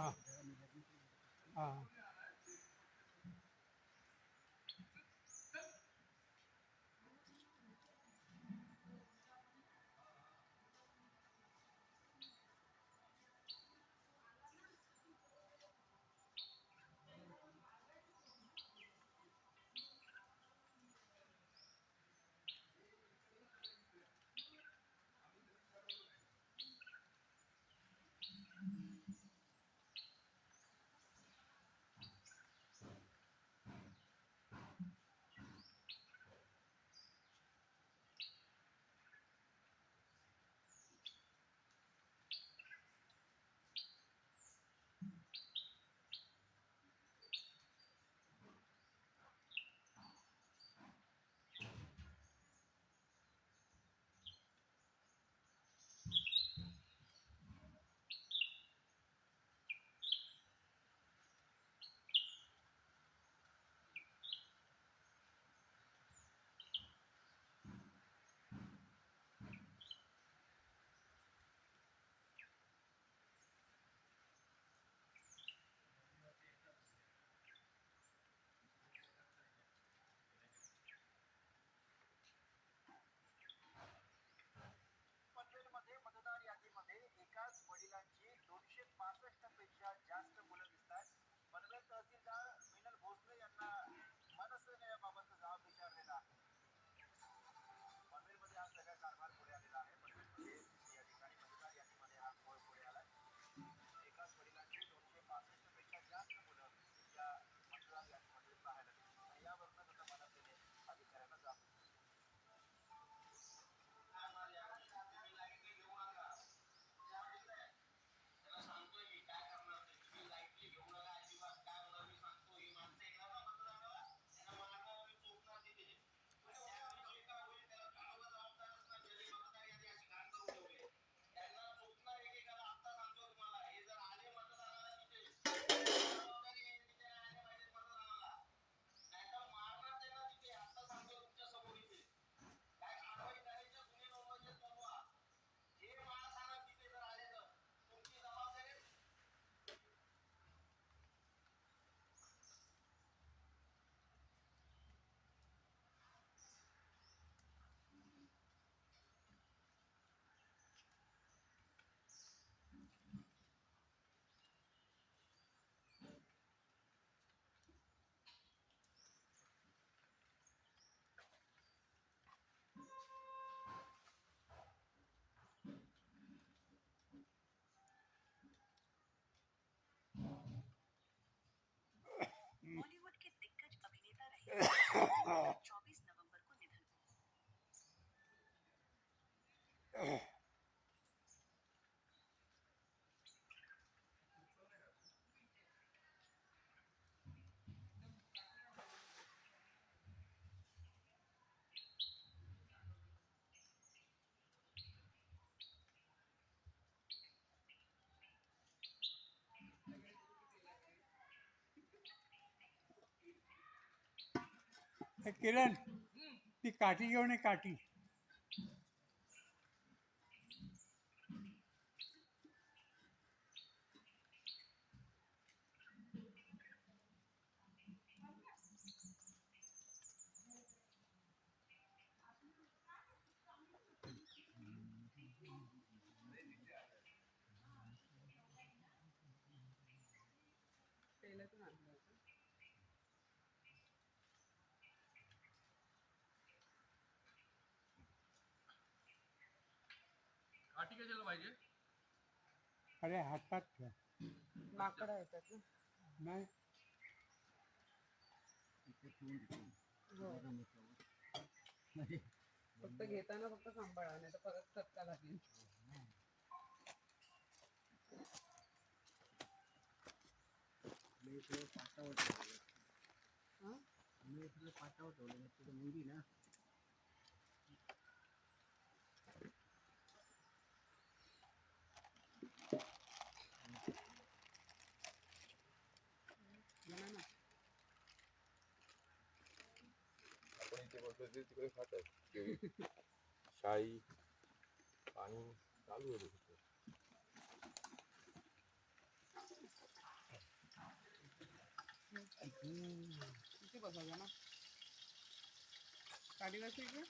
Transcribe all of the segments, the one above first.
啊啊。चौबीस नवंबर को निधन किरण ती काठी घेऊन आहे काठी. काठी कशाला पाहिजे? अरे हातात ठेव माकडं येतात ना नाही. हो. फक्त घेताना फक्त सांभाळा नाही तर परत चटका लागेल. हा? म्हणा ना. आपण इथे बसलो ते तिकडे खात आहेत शाई पाणी चालू आहे तिथे किती बसायचा ना काठी कसं इकडे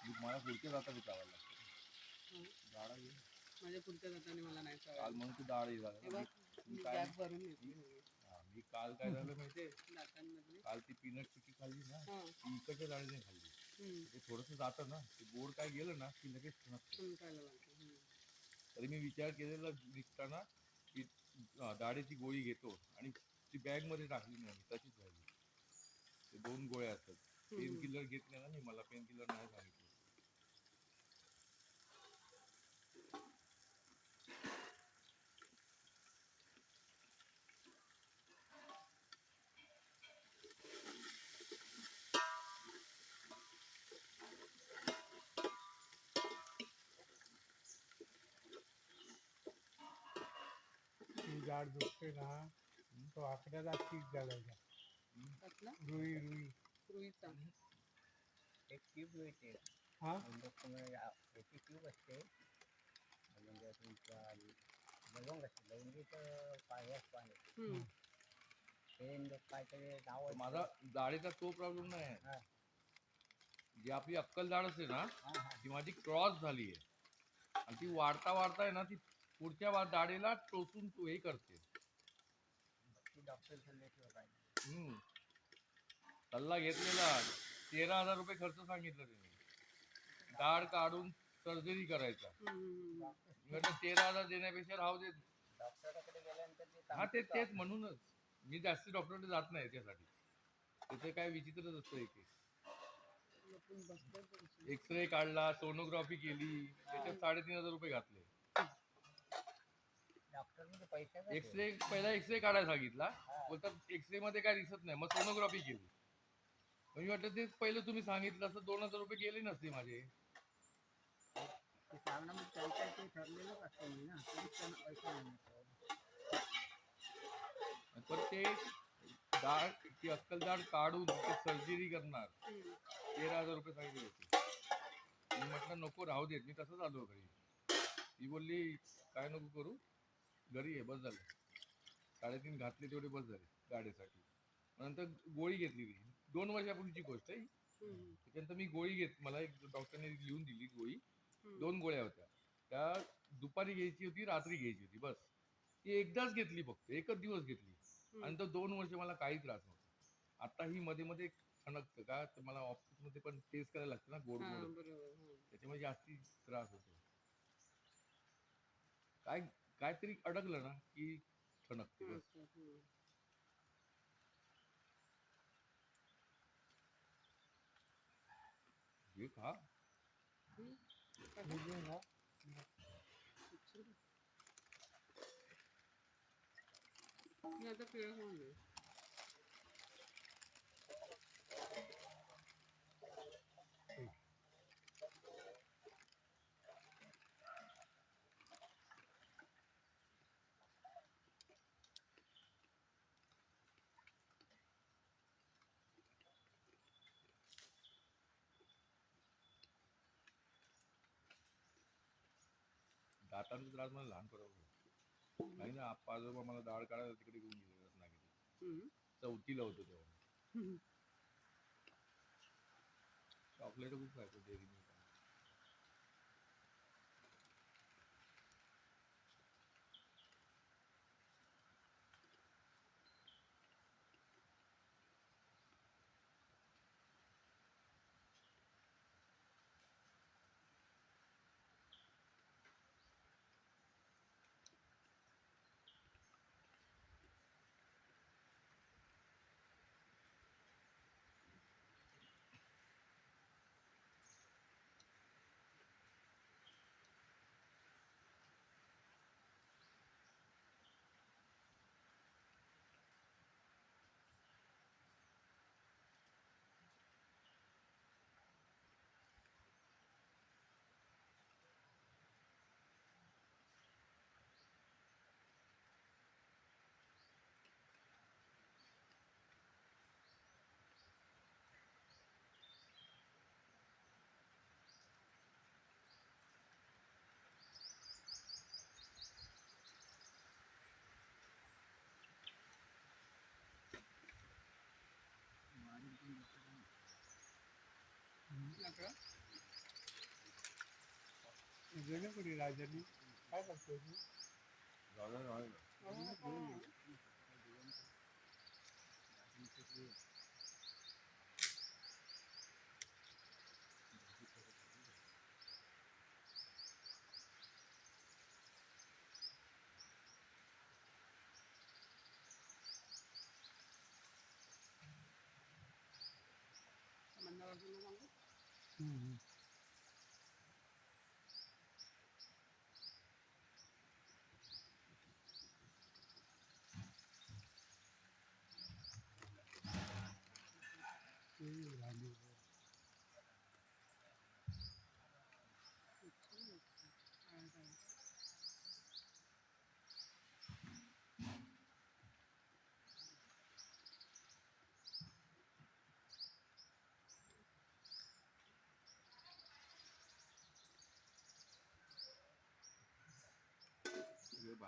मी मला पुढच्या जाता बी चालायला लागतं हं. डाळा घे माझ्या पुढच्या जाताना मला नाही काल म्हणून तू डाळ हे मी काय- गॅप भरून घेतली. हा, मी काल काय झालं माहितीये दातांमधली काल ती पीनट चिक्की खाल्ली ना हा ती इकडच्या डाळीने खाल्ली हम्म. ते थोडंसं जातं ना ते गोड काय गेलं ना की लगेच ठणकतं. चमकायला लागतं हम्म. तरी मी विचार केलेला निघताना की अं, डाळीची गोळी घेतो आणि ती बॅगमध्ये टाकली नाही तशीच राहिली ते दोन गोळ्या असतात पेन. किलर घेतले ना मी मला पेन किलर नाही सांगितलं ती जाड दुखते ना तो आकड्याला चीक घालायचा रुई रुई। रुईचा एक ट्यूब मिळते हा। याची ट्यूब असते म्हणजे तुमच्या लवंग असते लवंगीचं पाण्यास पाणी हम्म. ते काहीतरी नाव. माझा डाळीचा तो प्रॉब्लेम नाही हा. आहे जी आपली अक्कल डाळ असते ना हा, हा. ती माझी क्रॉस झाली आहे आणि ती वाढता वाढता आहे ना ती पुढच्या वा- डाळीला टोचून तू हे करते. हम्म. सल्ला घेतलेला. तेरा हजार रुपये खर्च सांगितलं त्यांनी. डाळ काढून सर्जरी करायचा. हम्म, तेरा हजार देण्यापेक्षा राहू दे. हा ते तेच म्हणूनच. मी जास्ती डॉक्टरकडे जात नाही त्यासाठी त्याचं काय विचित्रच असतं एक पैसे. एक्सरे काढला सोनोग्राफी केली त्याच्यात साडेतीन हजार रुपये घातले. एक्सरे पहिला एक्सरे काढायला सांगितला. बोलतात एक्सरे मध्ये काय दिसत नाही मग सोनोग्राफी केली मग मी वाटलं ते पहिलं तुम्ही सांगितलं असं दोन हजार रुपये गेले नसते माझे. त्यांचं ते परत ते अक्कल डाळ काढून ते सर्जरी करणार. तेरा हजार रुपये सांगितले होते. मी म्हटलं नको राहू देत. मी तसंच आलो घरी. ती बोलली काय नको करू? घरी आहे बस झालं. साडेतीन घातले तेवढे बस झाले गाडीसाठी. नंतर गोळी घेतली ती दोन वर्षापूर्वीची गोष्ट आहे. त्याच्यानंतर मी गोळी घेत मला एक डॉक्टरने लिहून दिली गोळी. दोन गोळ्या होत्या. त्या दुपारी घ्यायची होती रात्री घ्यायची होती बस. ती एकदाच घेतली फक्त एकच दिवस घेतली. आणि तो दोन वर्ष मला काही त्रास नव्हता. आता ही मध्ये मध्ये ठणकतं का तर मला ऑफिसमध्ये पण टेस्ट करायला लागतं ना गोड गोड हा. त्याच्यामुळे जास्ती त्रास होतो. काय काहीतरी अडकलं ना की ठणकते बस. हे खा. ना. आता खाऊन दातांचा त्रास मला लहानपणापासून नाही ना आप्पा आजोबा मला डाळ काढायला तिकडे घेऊन गेले रत्नागिरी. चौथीला होतो तेव्हा. चॉकलेट खूप खायचो डेअरी गेले कुठे राजानी काय करतोय तू? हम्म.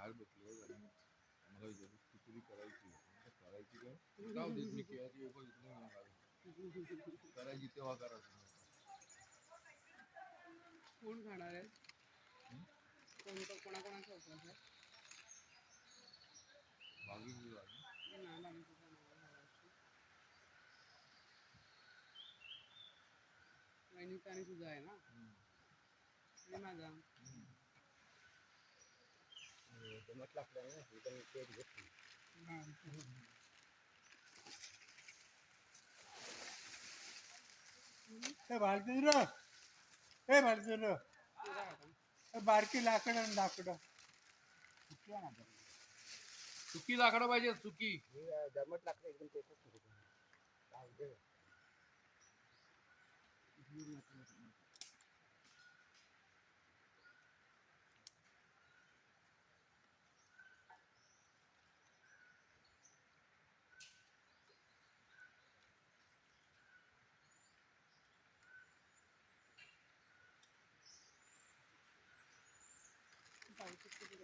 बाहेर बसले आणि मला विचारलं खिचडी करायची करायची काय? जाऊ देत मी वेफर इकडून घेऊन आलो करायची तेव्हा करा तुम्ही. कोण खाणार आहे कोणतं कोणाकोणाचं उपवास आहे आलो. नाही बाकीचं खाणार आहे ह्यावर्षी. वहिनीचा आणि तुझा आहे ना हम्म. आणि माझा जमत पेट आहे बारकी लाकडं लाकडं? सुकी लाकडं पाहिजे सुकी. हे अं, दमट लागलं एकदम नको जाऊ दे. दूर नको नको. पावसात किती घालतात ते लाकडावर? हम्म. पावसात लाकडावर किती घालतात?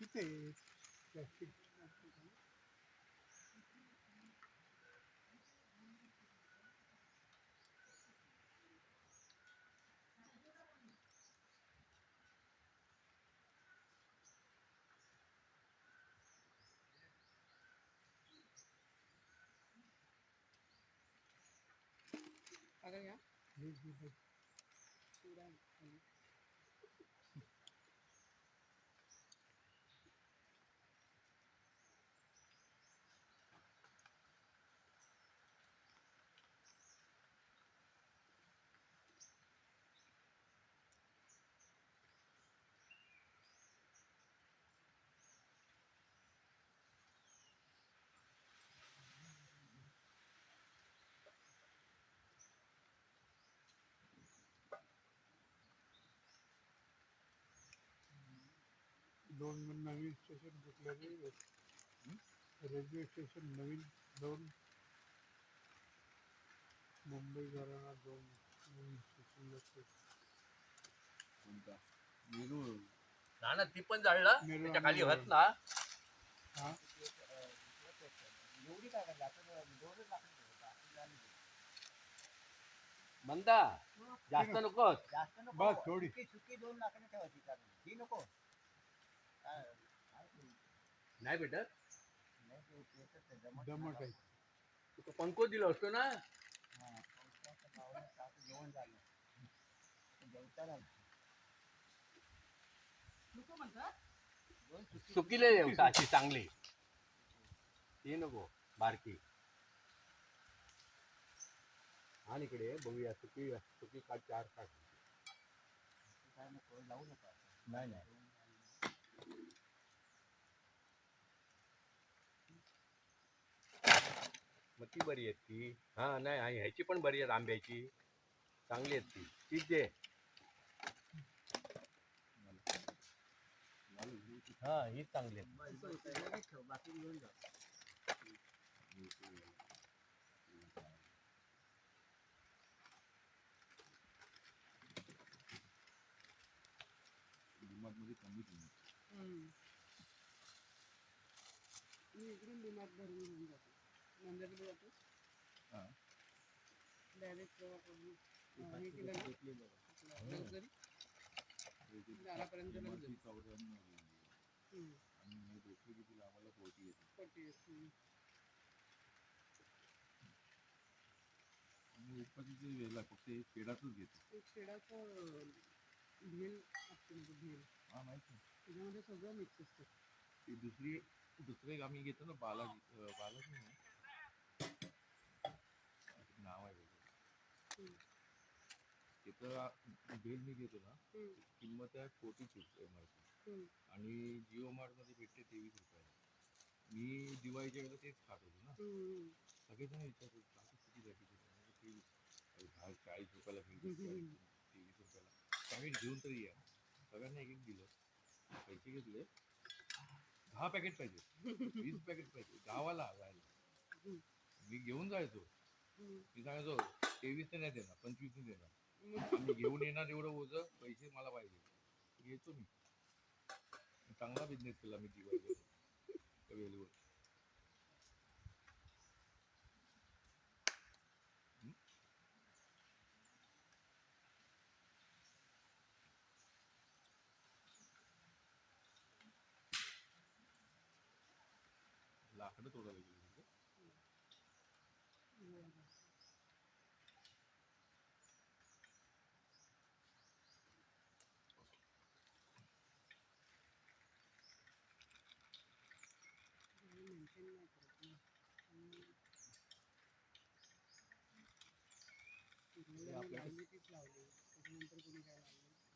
किती प्लॅस्टिक plastic. आहे. दोन नवीन स्टेशन रेल्वे स्टेशन नवीन दोन. मुंबई घराणा दोन. नवीन स्टेशन लागते कोणता? नेरूळ ना ना ती पण जाळलं. त्याच्याखाली होत ना. एवढी काय लाकडं दोनच लाकडं मंदा जास्त नको जास्त नको बस थोडी. सुकी दोन लाकडं ठेवायची ही नको. काय-? नाही भेटत? नाही ते पेटत आहे, दमट दमट आहे. तू दिलो असतो ना? जेवण झालं जेवताना नको म्हणतात सुकीले अशी चांगली. ती नको बारकी. आणि इकडे बघूया सुकी सुकी काढ चार काढ. काय नको लावू नका नाही नाही. मग ती बरी आहेत ती. हा नाही आणि ह्याची पण बरी आहेत आंब्याची. चांगली आहेत ती. तीच दे. हा ही चांगली आहे कमी मी इकडून डिमार्ट भरून घेऊन जातो नंदरला जातो हा. डायरेक्ट हे केलं ना दारापर्यंत लगेच ही. हम्म, आणि येते पट्टी आहे. हम्म. आणि उत्पत्तीचे वेळेला फक्त पेडातच घेते एक शेडाचं भेल असते म्हणजे भेल हा माहिती आहे. त्याच्यामध्ये सगळं मिक्स असतं. ती दुसरी दुसरं एक आम्ही घेतो ना बालाजी अं, बालाजी नाही. नाव आहे त्याचं. हम्म. मी घेतो ना हम्म, किंमत आहे forty six M R P हम्म. आणि जिओ मार्टमध्ये भेटते तेवीस रुपयाला मी दिवाळीच्या वेळेला तेच खात होतो ना. हम्म, सगळेजण विचारत होते, "काका किती जाते ते?" म्हणजे तेवीस अरे बाहेर चाळीस रुपयाला भेटते. तेवीस रुपयाला. पॅकेट घेऊन तरी या. सगळ्यांना एक एक दिलं. पैसे घेतले. दहा पॅकेट पाहिजे. वीस पॅकेट पाहिजे. गावाला जायला. मी घेऊन जायचो. मी सांगायचो तेवीस नाही देणार पंचवीस नाही देणार. आम्ही घेऊन येणार एवढं ओझं पैसे मला पाहिजे. घेतो मी. चांगला बिझनेस केला मी दिवाळी त्या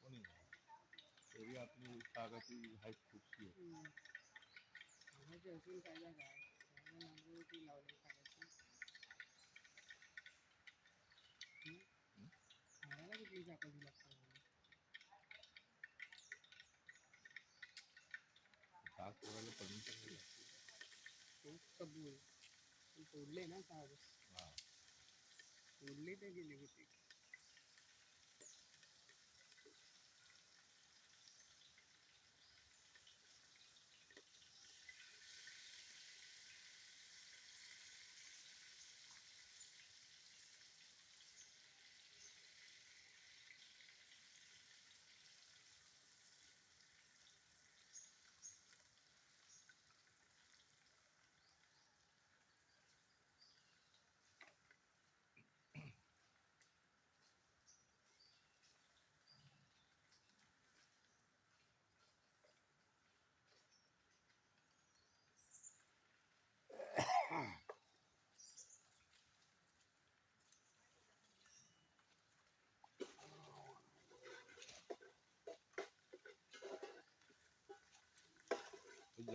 कोणी नाही तरी आपली तागाची हाईट खूपशी आहे तागाची असून फ़ायदा काय लावली तागाची मला कुठली सापडली लागतात कबूल पण तोडले ना हा. तोडले ते गेले होते.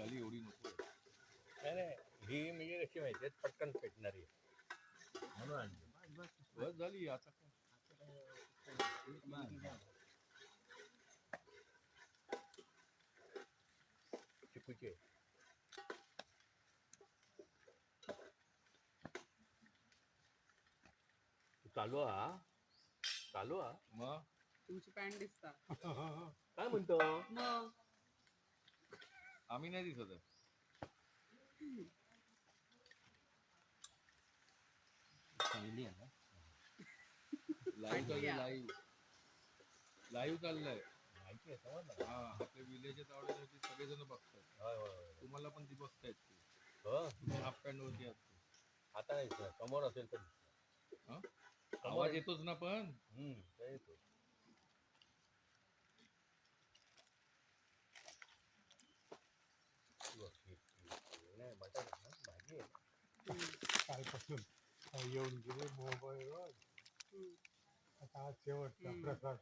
झाली एवढी नको. नाही नाही. ही म्हणजे कशी माहिती आहे? पटकन पेटणारी आहे. म्हणून आणली. बस झाली आता चिकूची चालू हा चालू हा मग? तुमची पॅन्ट दिसता. काय म्हणतो? मग? आम्ही नाही दिसत आहे चांगली आहे ना लाईव्ह चाललंय या. लाईव्ह लाईव्ह चाललंय माहिती आहे समजलं हा आपल्या विलेजच्या तावड्यावरती सगळेजण बघतायत होय होय होय तुम्हाला पण ती बघतायत ती हो तुम्ही हाफ पॅन्ट वरती आहात ते. आता नाही. समोर असेल तर. हा? आवाज. येतोच ना पण हम्म, ते येतो बघ, ही- ही- नाही बटाटा ना, भाजी कालपासून येऊन गेले मोबाईलवर. आता आज शेवटचा. प्रसाद